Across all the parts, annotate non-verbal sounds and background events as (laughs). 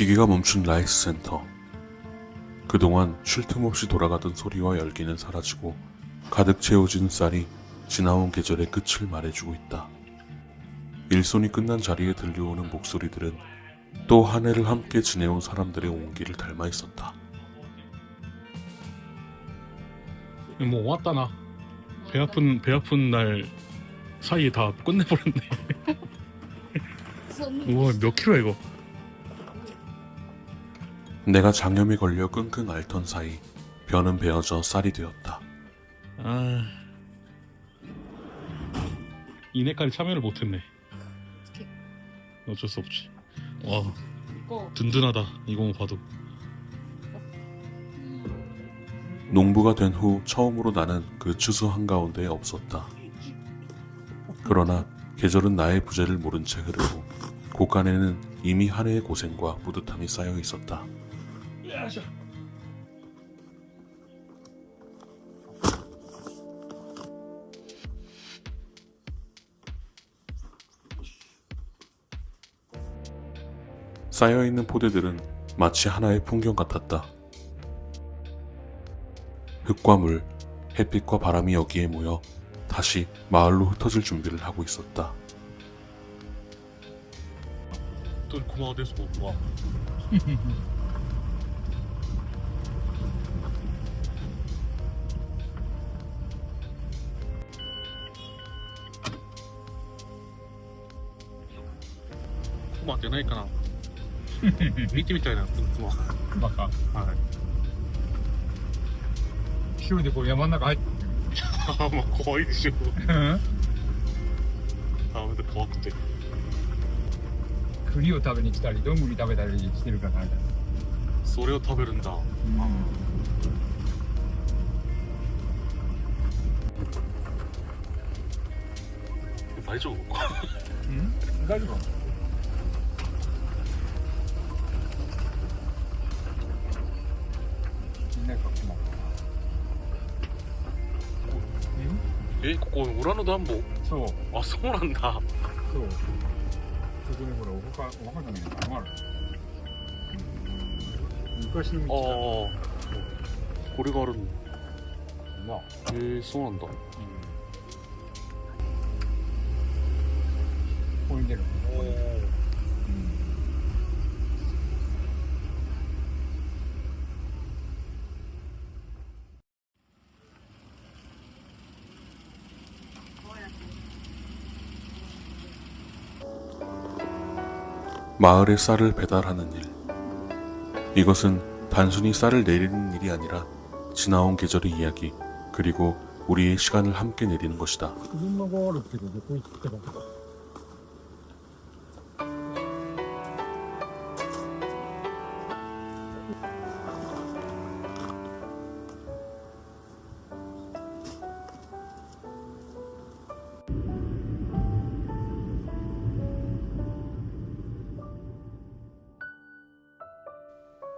기계가 멈춘 라이스 센터. 그동안 쉴 틈 없이 돌아가던 소리와 열기는 사라지고 가득 채워진 쌀이 지나온 계절의 끝을 말해주고 있다. 일손이 끝난 자리에 들려오는 목소리들은 또 한 해를 함께 지내온 사람들의 온기를 닮아 있었다. 뭐 왔다 나. 배 아픈 배 아픈 날 사이에 다 끝내버렸네. (laughs) 우와 몇 킬로 이거? 내가 장염에 걸려 끙끙 앓던 사이 벼는 베어져 쌀이 되었다. 아. 이내까지 참여를 못했네. 어쩔 수 없지. 와, 든든하다. 이거만 봐도. 농부가 된 후 처음으로 나는 그 추수 한가운데에 없었다. 그러나 계절은 나의 부재를 모른 채 흐르고 곳간에는 이미 한 해의 고생과 뿌듯함이 쌓여 있었다. 야, 쌓여있는 포대들은 마치 하나의 풍경 같았다. 흙과 물, 햇빛과 바람이 여기에 모여 다시 마을로 흩어질 준비를 하고 있었다. 또 고마워 돼서 고마워. (laughs) 駒ってないかな (laughs) 見てみたいな、駒。熊かはい。一人でこう山の中入ってあ (laughs) まあ怖いでしょ。うん？あ、また怖くて。栗を食べに来たりどんぐり食べたりしてるからなそれを食べるんだ。大丈夫？うん？大丈夫ここ裏の暖房そう。あ、そうなんだ。そう。そこにほらお墓お墓じゃないのある昔のあ道あ。これがあるんだ。だなへえ、そうなんだ。ここに出る 마을에 쌀을 배달하는 일. 이것은 단순히 쌀을 내리는 일이 아니라 지나온 계절의 이야기, 그리고 우리의 시간을 함께 내리는 것이다.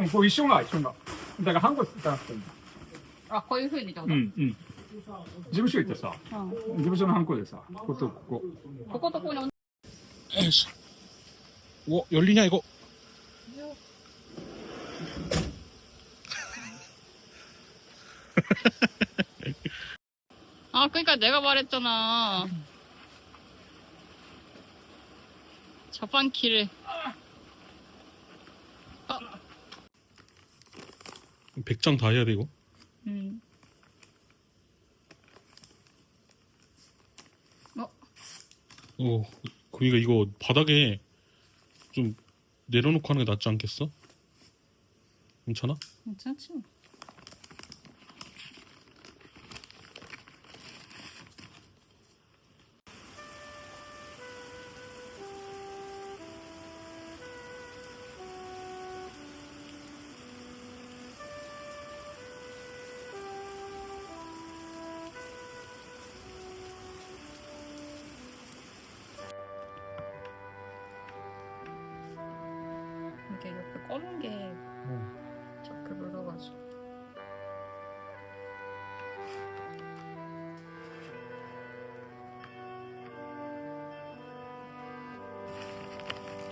うんこう一緒が一緒がだから半個作ったなくていいあ、こういう風にってこと、うんうん事務所行ってさうん事務所のハンコでさこことこここことここに同じよいしょ。お、열리냐 이거? 아, 그러니까 내가 말했잖아. 자판키를. 백장 다 해야 돼 이거? 음. 어, 그러니까 이거 바닥에 좀 내려놓고 하는 게 낫지 않겠어? 괜찮아? 괜찮지? 뭐. 꺼는 게 자꾸 늘어가지고.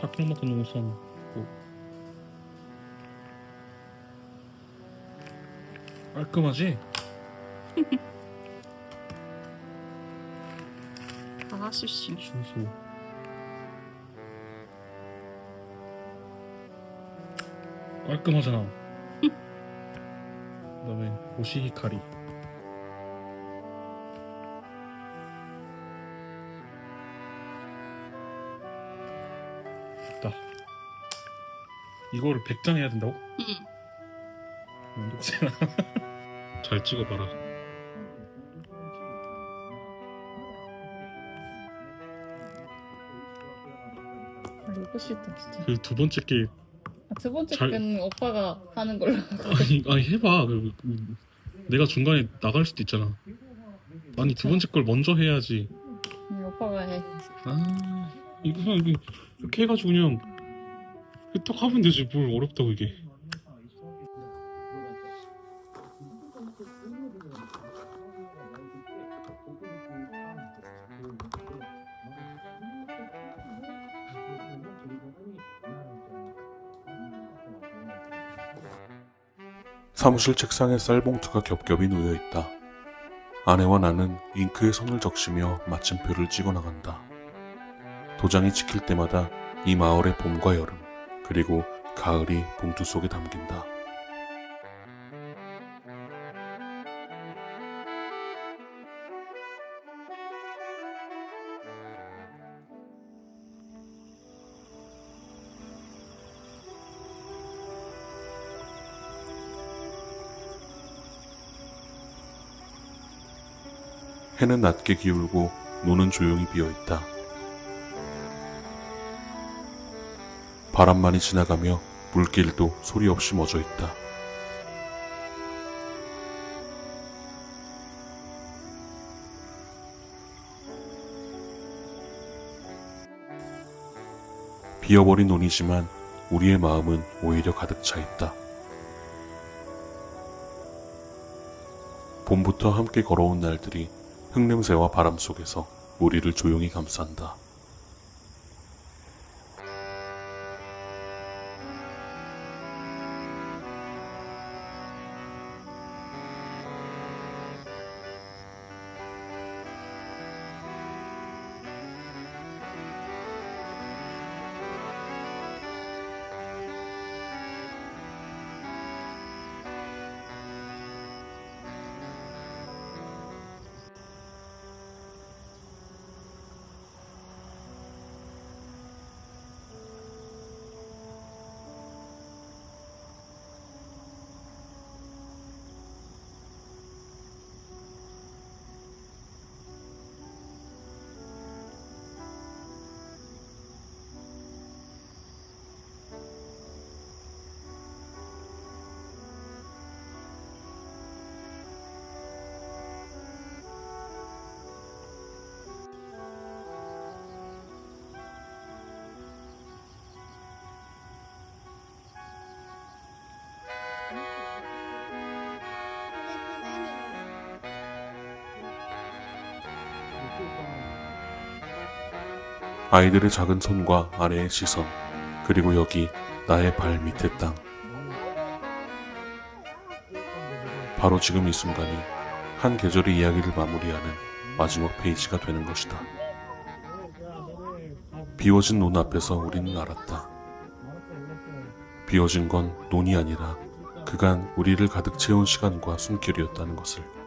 닭콩 먹고 우선 뭐 깔끔하지? 다 하십시오. 주소 깔끔하잖아 (laughs) 그다음에 고시히카리 됐다 이거를 100장 해야 된다고? 응. 잘 찍어봐라 아, 이거 싫다 진짜. 그 두 번째 게 아, 두 번째 잘- 건 오빠가 하는 걸로. 아니, 아니 해봐. 그, 그, 내가 중간에 나갈 수도 있잖아. 아니 두 번째 걸 먼저 해야지. 응, 오빠가 해. 아 이거 그냥 이거 이렇게 해가지고 그냥 이렇게 딱 하면 되지. 뭘 어렵다고 이게 사무실 책상에 쌀봉투가 겹겹이 놓여 있다. 아내와 나는 잉크에 손을 적시며 마침표를 찍어 나간다. 도장이 찍힐 때마다 이 마을의 봄과 여름, 그리고 가을이 봉투 속에 담긴다. 해는 낮게 기울고 노는 조용히 비어 있다. 바람만이 지나가며 물길도 소리 없이 멎어 있다. 비어버린 논이지만 우리의 마음은 오히려 가득 차 있다. 봄부터 함께 걸어온 날들이 흙냄새와 바람 속에서 우리를 조용히 감싼다. 아이들의 작은 손과 아내의 시선, 그리고 여기 나의 발 밑의 땅. 바로 지금 이 순간이 한 계절의 이야기를 마무리하는 마지막 페이지가 되는 것이다. 비워진 논 앞에서 우리는 알았다. 비워진 건 논이 아니라 그간 우리를 가득 채운 시간과 숨결이었다는 것을.